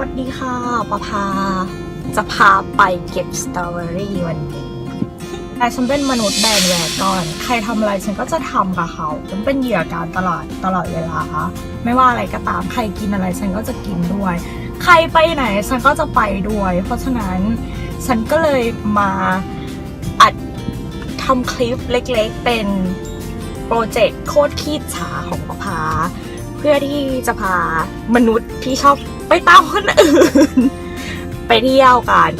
วัสดีค่ะประภา จะพาไปเก็บสตรอเบอรี่วันนี้แต่ฉันเป็นมนุษย์แบนแวกก่อน ใครทำอะไรฉันก็จะทำกับเขาฉันเป็นเหยื่อการตลาดตลอดเวลา ไม่ว่าอะไรก็ตาม ใครกินอะไรฉันก็จะกินด้วย ใครไปไหนฉันก็จะไปด้วย เพราะฉะนั้นฉันก็เลยมาอัดทำคลิปเล็กๆ เป็นโปรเจกต์โคตรขีดฉาของประภา เพื่อที่จะพามนุษย์ที่ชอบ ไปตามคนอื่น ไปเที่ยวกัน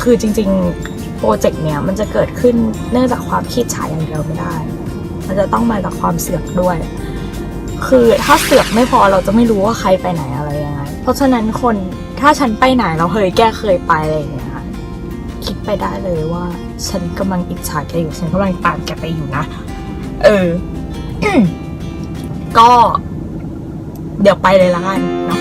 คือจริง ๆ โปรเจกต์เนี้ยมันจะเกิดขึ้นเนื่องจากความคิดฉายอย่างเดียวไม่ได้ มันจะต้องมาจากความเสือกด้วย คือถ้าเสือกไม่พอเราจะไม่รู้ว่าใครไปไหนอะไรยังไง เพราะฉะนั้นคนถ้าฉันไปไหนเราเคยแก้เคยไปอะไรอย่างเงี้ยคิดไปได้เลยว่า ฉันกำลังอิจฉาแกอยู่ฉันกำลังตามแกไปอยู่นะ เออก็เดี๋ยวไปเลยละกันเนาะ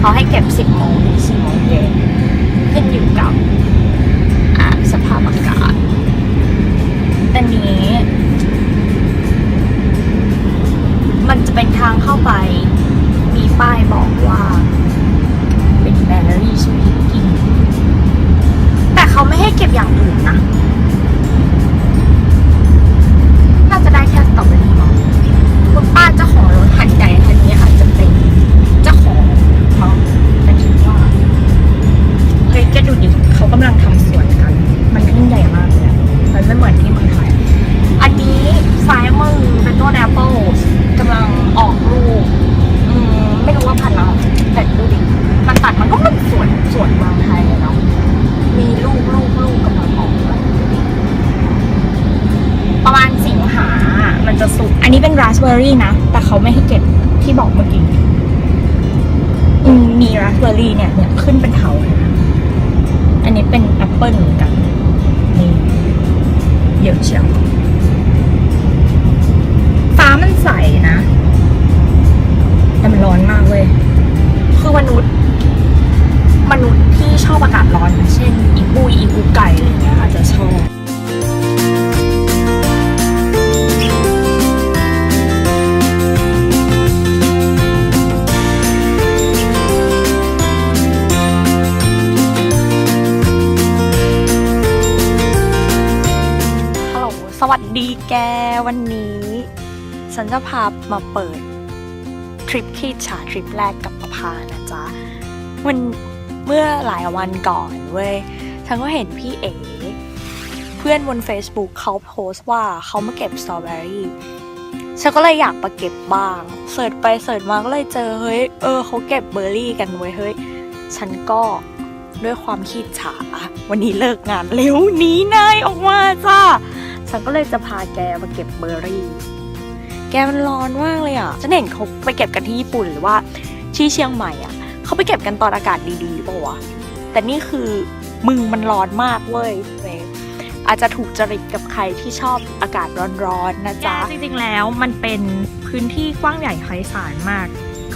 เขาให้เก็บ 10โมงถึง4โมงเย็นขึ้นอยู่กับอ่าสภาพอากาศแต่นี้ มันจะเป็นทางเข้าไป มีป้ายบอกว่า เป็น berry picking แต่เขาไม่ให้เก็บอย่าง ไม่ให้เก็บที่บอกเมื่อกี้อืมมีราสเบอร์รี่เนี่ยเนี่ยขึ้นเป็นเถาเลยนะอันนี้เป็นแอปเปิลเหมือนกันนี่เยอะเชียวฟ้ามันใสนะ แต่มันร้อนมากเว้ยคือมนุษย์ มนุษย์ที่ชอบอากาศร้อนนะเช่น อีปุยอีกูไก่อะไรอย่างเงี้ยอาจจะ ฉันจะพามาเปิดทริปขีดฉาทริปแรกกับประพานะจ๊ะวันเมื่อหลายวันก่อนเว้ยฉันก็เห็นพี่เอ๋เพื่อนบน Facebook เขาโพสต์ว่าเขามาเก็บสตรอเบอรี่ฉันก็เลยอยากมาเก็บบ้าง เสิร์ชไปเสิร์ชมาก็เลยเจอเฮ้ยเออเขาเก็บเบอร์รี่กันเว้ยเฮ้ยฉันก็ด้วยความขี้ฉาวันนี้เลิกงานเร็วหนีนายออกมาจ้าฉันก็เลยจะพาแกมาเก็บเบอร์รี่ แกมันร้อนมากเลยอะฉันเห็นเขาไปเก็บกันที่ญี่ปุ่นหรือว่าที่เชียงใหม่อะเขาไปเก็บกันตอนอากาศดีๆป่าวะแต่นี่คือมึงมันร้อนมากเว้ยอาจจะถูกจริตกับใครที่ชอบอากาศร้อนๆนะจ๊ะจริงๆแล้วมันเป็นพื้นที่กว้างใหญ่ไพศาลมาก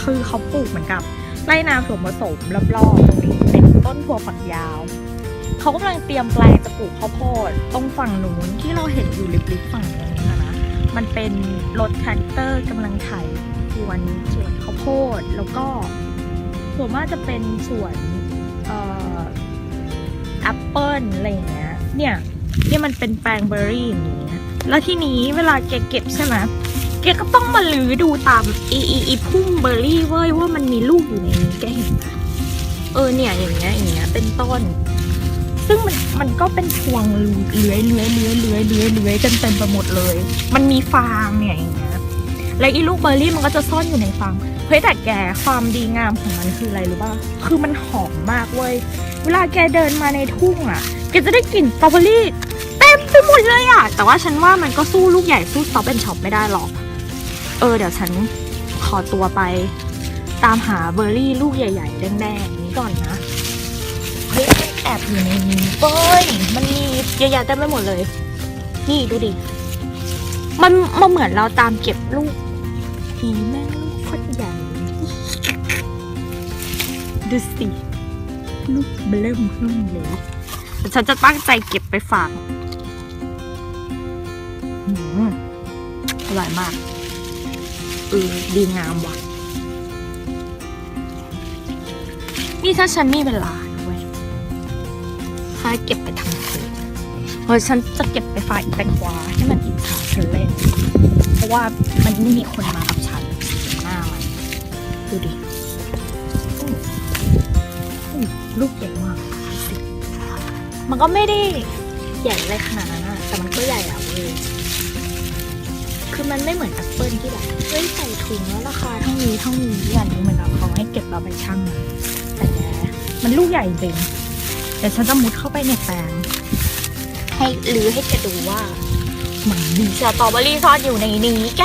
คือเขาปลูกเหมือนกับไร่นาถั่วผสมรอบๆตรงนี้เป็นต้นถั่วฝักยาวเขากำลังเตรียมแปลงจะปลูกข้าวโพดตรงฝั่งนู้นที่เราเห็นอยู่ริบๆฝั่งนู้น มันเป็นรถแทรกเตอร์กำลังไถสวนสวนข้าวโพด แล้วก็ผมว่าจะเป็นสวนแอปเปิลอะไรอย่างเงี้ย เนี่ยเนี่ยมันเป็นแปลงเบอร์รี่อย่างเงี้ย แล้วทีนี้เวลาแกเก็บใช่ไหมแกก็ต้องมาลื้อดูตามอีอีอีพุ่มเบอร์รี่เว้ยว่ามันมีลูกอยู่ในนี้แกเห็นไหมเออเนี่ยอย่างเงี้ยอย่างเงี้ยเป็นต้น ซึ่งมันมันก็เป็นพวงเลื้อยเลื้อยเลื้อยเลื้อยเลื้อยเลื้อยกันเต็มไปหมดเลย มันมีฟางเนี่ยอย่างเงี้ยและอีลูกเบอร์รี่มันก็จะซ่อนอยู่ในฟางเฮ้ยแต่แกความดีงามของมันคืออะไรรู้ป่ะคือมันหอมมากเว้ยเวลาแกเดินมาในทุ่งอะแกจะได้กลิ่นสตรอเบอรี่เต็มไปหมดเลยอะ แต่ว่าฉันว่ามันก็สู้ลูกใหญ่สู้สต็อปแอนช็อปไม่ได้หรอก เออเดี๋ยวฉันขอตัวไป ตามหาเบอร์รี่ลูกใหญ่ ๆ แดงๆนี้ก่อนนะ แอบอยู่ในนี้เฟ้ยมันมีเยอะแยะเต็มไปหมดเลย นี่ดูดิ มันมันเหมือนเราตามเก็บลูกผีแม่งลูกโคตรใหญ่ ดูสิ ลูกเบลิ่มขึ้นเลยแต่ฉันจะตั้งใจเก็บไปฝากอืมอร่อยมากเออดีงามว่ะ นี่ถ้าฉันมีเวลา ด้วยเก็บไปทำเค้กเออฉันจะเก็บไปฝากอีแตงกวาให้มันอิจฉาฉันเล่นเพราะว่ามันไม่มีคนมากับฉันหน้ามันดูดิลูกใหญ่มากมันก็ไม่ได้ใหญ่อะไรขนาดนั้นอะแต่มันก็ใหญ่อะเว้ยคือมันไม่เหมือนแอปเปิลที่แบบเฮ้ยใส่ถุงแล้วราคาเท่านี้เท่านี้อันนี้เหมือนกับเขาให้เก็บเราไปชั่งอะแต่แกมันลูกใหญ่จริง เดี๋ยวฉันจะมุดเข้าไปในแปลงให้หรือให้แกดูว่ามันมีสตรอเบอรี่ซ่อนอยู่ในนี้แก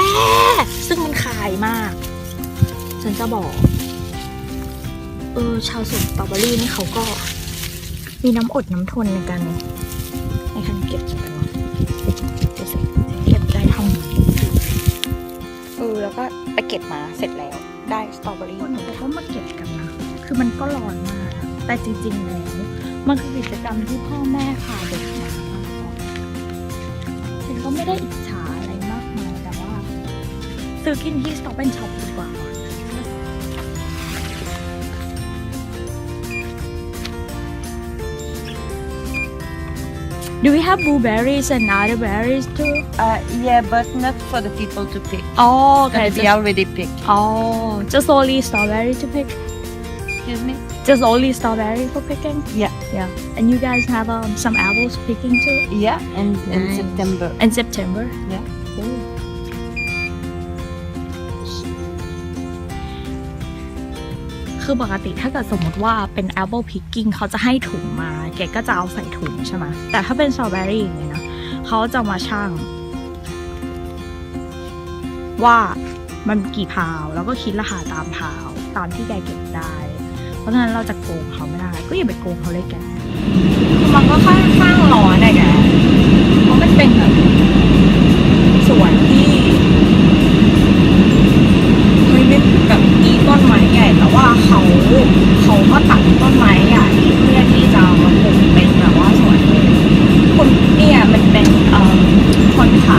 ซึ่งมันคายมาก ฉันจะบอก เออ ชาวสวนสตรอเบอรี่นี่เขาก็ มีน้ำอดน้ำทนในการในการเก็บเหมือนกันเนอะดูสิเก็บได้เท่านี้เออ แล้วก็ไปเก็บมาเสร็จแล้ว ได้สตรอเบอรี่คนเขาก็มาเก็บกันนะ คือมันก็ร้อนมากอะ แต่จริงๆแล้วมันคือกิจกรรมที่พ่อแม่พาเด็กมามากกว่าฉันก็ไม่ได้อิจฉาอะไรมากมายแต่ว่า ซื้อกินที่สต็อปเป็นช็อปดีกว่า Do we have blueberries and other berries too? Uh, yeah, but not for the people to pick. Oh, okay. Gonna be Just, already picked. oh, just only strawberry to pick. Excuse me? Just only strawberry for picking. Yeah. Yeah. And you guys have um, some apples picking too Yeah, and in Nice. September. in September. Yeah. Cool. คือปกติถ้าเกิดสมมติว่าเป็น apple picking เขาจะให้ถุงมาแกก็จะเอาใส่ถุงใช่ไหมแต่ถ้าเป็น strawberry อย่างเงี้ยนะเขาจะมาชั่ง ว่ามันกี่พาว แล้วก็คิดราคาตามพาว ตามที่แกเก็บได้ เพราะฉะนั้นเราจะโกงเขาไม่ได้ ก็อย่าไปโกงเขาเลยแกคือมันก็ค่อนข้างร้อนอะแกเพราะมันเป็นแบบสวนที่เฮ้ยไม่แบบมีต้นไม้ใหญ่แต่ว่าเขาเขาก็ตัดต้นไม้ใหญ่เพื่อที่จะมาปลูกเป็นแบบว่าสวนคนเนี่ยมันเป็นเอ่อคนขาย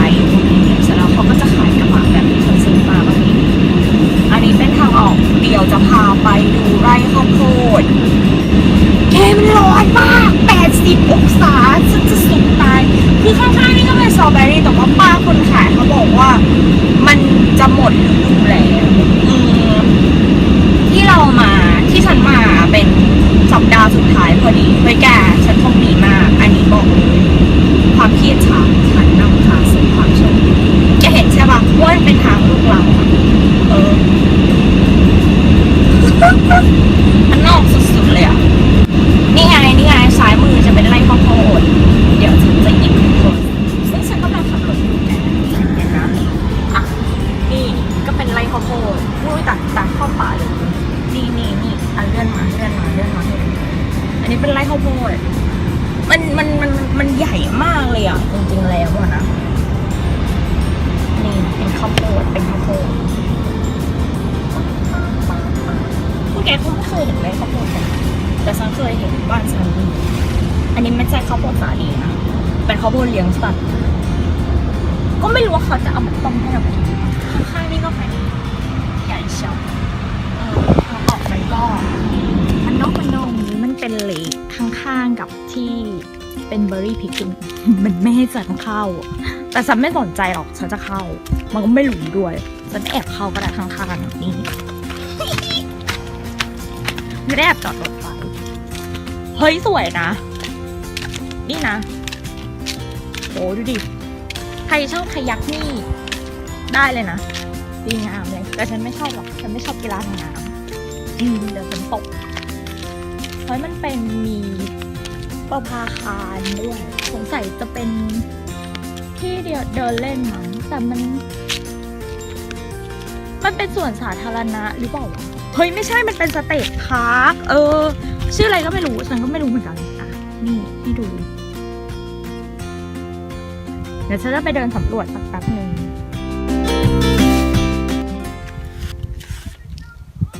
ใช่ข้าวโพดสาลีนะเป็นข้าวโพดเลี้ยงสัตว์ก็ไม่รู้ว่าเขาจะเอามาต้มให้เรากินข้างๆนี่ก็เป็นใหญ่เชียวเออทางออกมันก็มันนอกมันนงนี้มันเป็นเหลกข้างๆกับที่เป็นเบอร์รี่พิกกิ้งมันไม่ให้ฉันเข้า แต่ฉันไม่สนใจหรอกฉันจะเข้า มันก็ไม่หลุมด้วยฉันแอบเข้าก็ได้ข้างๆนี่ไม่ได้แอบจอดรถไฟเฮ้ยสวยนะ นี่นะโหดูดิ ใครชอบขยักนี่ ได้เลยนะ ดีงามเลย แต่ฉันไม่ชอบหรอก ฉันไม่ชอบกีฬาทางน้ำเดี๋ยวฉันตกเฮ้ยมันเป็นมีประภาคารด้วย สงสัยจะเป็นที่เดียวเดินเล่นมั้งแต่มัน มันเป็นสวนสาธารณะหรือเปล่าเฮ้ยไม่ใช่มันเป็นสเตทพาร์คเออ ชื่ออะไรก็ไม่รู้ฉันก็ไม่รู้เหมือนกัน นี่ให้ดูเดี๋ยวฉันจะไปเดินสำรวจสักแป๊บหนึ่ง